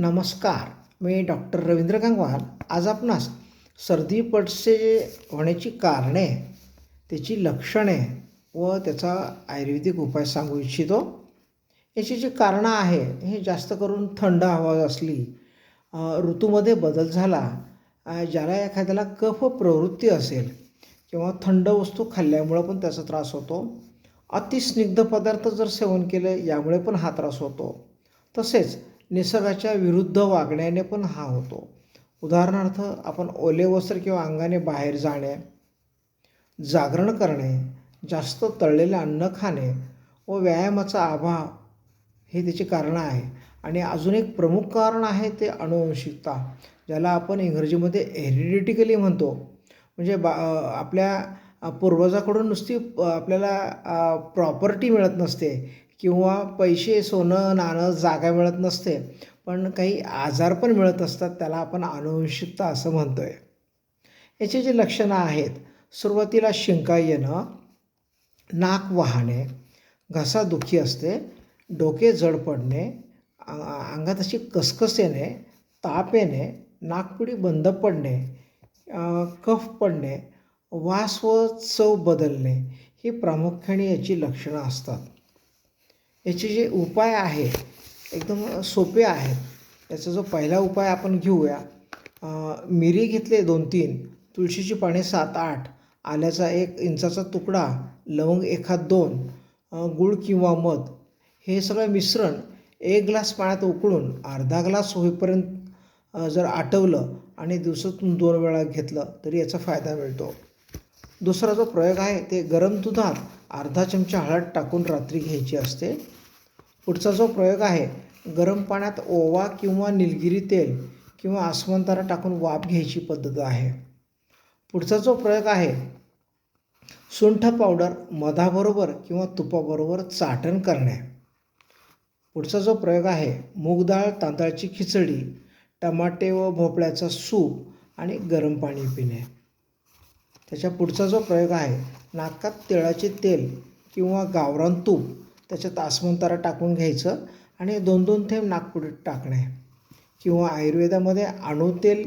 नमस्कार मी डॉक्टर रवींद्र गंगवाल. आज आपणास सर्दी पडसे होण्याची कारणे त्याची लक्षणे व त्याचा आयुर्वेदिक उपाय सांगू इच्छितो. याची जी कारणं आहे हे जास्त करून थंड हवा असली ऋतूमध्ये बदल झाला ज्याला एखाद्याला कफ प्रवृत्ती असेल किंवा थंड वस्तू खाल्ल्यामुळं पण त्याचा त्रास होतो. अतिस्निग्ध पदार्थ जर सेवन केलं यामुळे पण हा त्रास होतो. तसेच निसर्गाच्या विरुद्ध वागण्याने पण हा होतो. उदाहरणार्थ आपण ओले वस्त्र किंवा अंगाने बाहेर जाणे जागरण करणे जास्त तळलेले अन्न खाणे व व्यायामाचा अभाव हे त्याची कारणं आहे. आणि अजून एक प्रमुख कारण आहे ते अनुवंशिकता ज्याला आपण इंग्रजीमध्ये हेरिडिटिकली म्हणतो. म्हणजे बा आपल्या पूर्वजाकडून नुसती आपल्याला प्रॉपर्टी मिळत नसते. किंवा पैसे सोनं नाणं जागा मिळत नसते पण काही आजार पण मिळत असतात त्याला आपण अनुवंशिकता असं म्हणतो आहे याची जी लक्षणं आहेत सुरुवातीला शिंका येणं नाक वाहणे घसादुखी असते डोके जड पडणे अंगात अशी कसकस येणे ताप येणे नाकपुडी बंद पडणे कफ पडणे वास व चव बदलणे ही प्रामुख्याने याची लक्षणं असतात. याचे जे उपाय आहे एकदम सोपे आहेत. याचा जो पहिला उपाय आपण घेऊया मिरी घेतले दोन तीन तुळशीची पाने सात आठ आल्याचा एक इंचाचा तुकडा लवंग एखाद दोन गूळ किंवा मध हे सगळं मिश्रण एक ग्लास पाण्यात उकळून अर्धा ग्लास होईपर्यंत जर आटवलं आणि दिवसातून दोन वेळा घेतलं तरी याचा फायदा मिळतो. दुसरा जो प्रयोग आहे ते गरम दुधात अर्धा चमचा हळद टाकून रात्री घ्यायची असते. पुढचा जो प्रयोग आहे गरम पाण्यात ओवा किंवा निलगिरी तेल किंवा आसमंतारा टाकून वाफ घ्यायची पद्धत आहे. पुढचा जो प्रयोग आहे सुंठ पावडर मधाबरोबर किंवा तुपाबरोबर चाटण करणे. पुढचा जो प्रयोग आहे मूग डाळ तांदळाची खिचडी टमाटे व भोपळ्याचा सूप आणि गरम पाणी पिणे. त्याच्या पुढचा जो प्रयोग आहे नाकात तिळाचे तेल किंवा गावरान तूप त्याच्यात आसमंतारा टाकून घ्यायचं आणि दोन दोन थेंब नागपुडीत टाकणे. किंवा आयुर्वेदामध्ये अणू तेल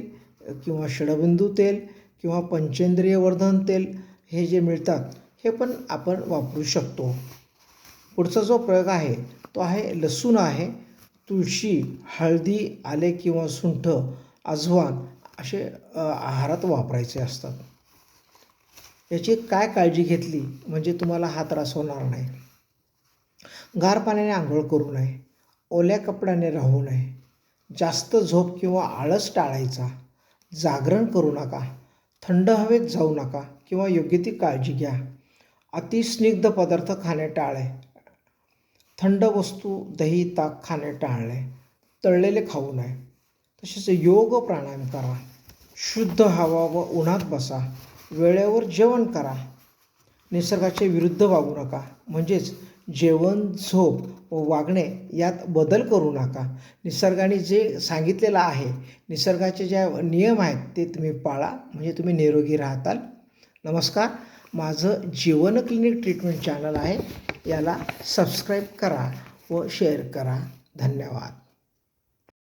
किंवा षडबिंदू तेल किंवा पंचेंद्रिय वर्धन तेल हे जे मिळतात हे पण आपण वापरू शकतो. पुढचा जो प्रयोग आहे तो आहे लसूण आहे तुळशी हळदी आले किंवा सुंठ अजवान असे आहारात वापरायचे असतात. याची काय काळजी घेतली म्हणजे तुम्हाला हा त्रास होणार नाही. गार पाण्याने आंघोळ करू नये ओल्या कपड्याने राहू नये जास्त झोप किंवा आळस टाळायचा जागरण करू नका थंड हवेत जाऊ नका किंवा योग्य ती काळजी घ्या. अतिस्निग्ध पदार्थ खाणे टाळे. थंड वस्तू दही ताक खाणे टाळणे. तळलेले खाऊ नये. तसेच योग प्राणायाम करा. शुद्ध हवा व उन्हात बसा. वेळेवर जेवण करा. निसर्गाच्या विरुद्ध वागू नका. म्हणजेच जेवण झोप व वागणे यात बदल करू नका. निसर्गाने जे सांगितलेलं आहे निसर्गाचे ज्या नियम आहेत ते तुम्ही पाळा म्हणजे तुम्ही निरोगी राहताल. नमस्कार. माझं जीवन क्लिनिक ट्रीटमेंट चॅनल आहे. याला सबस्क्राईब करा व शेअर करा. धन्यवाद.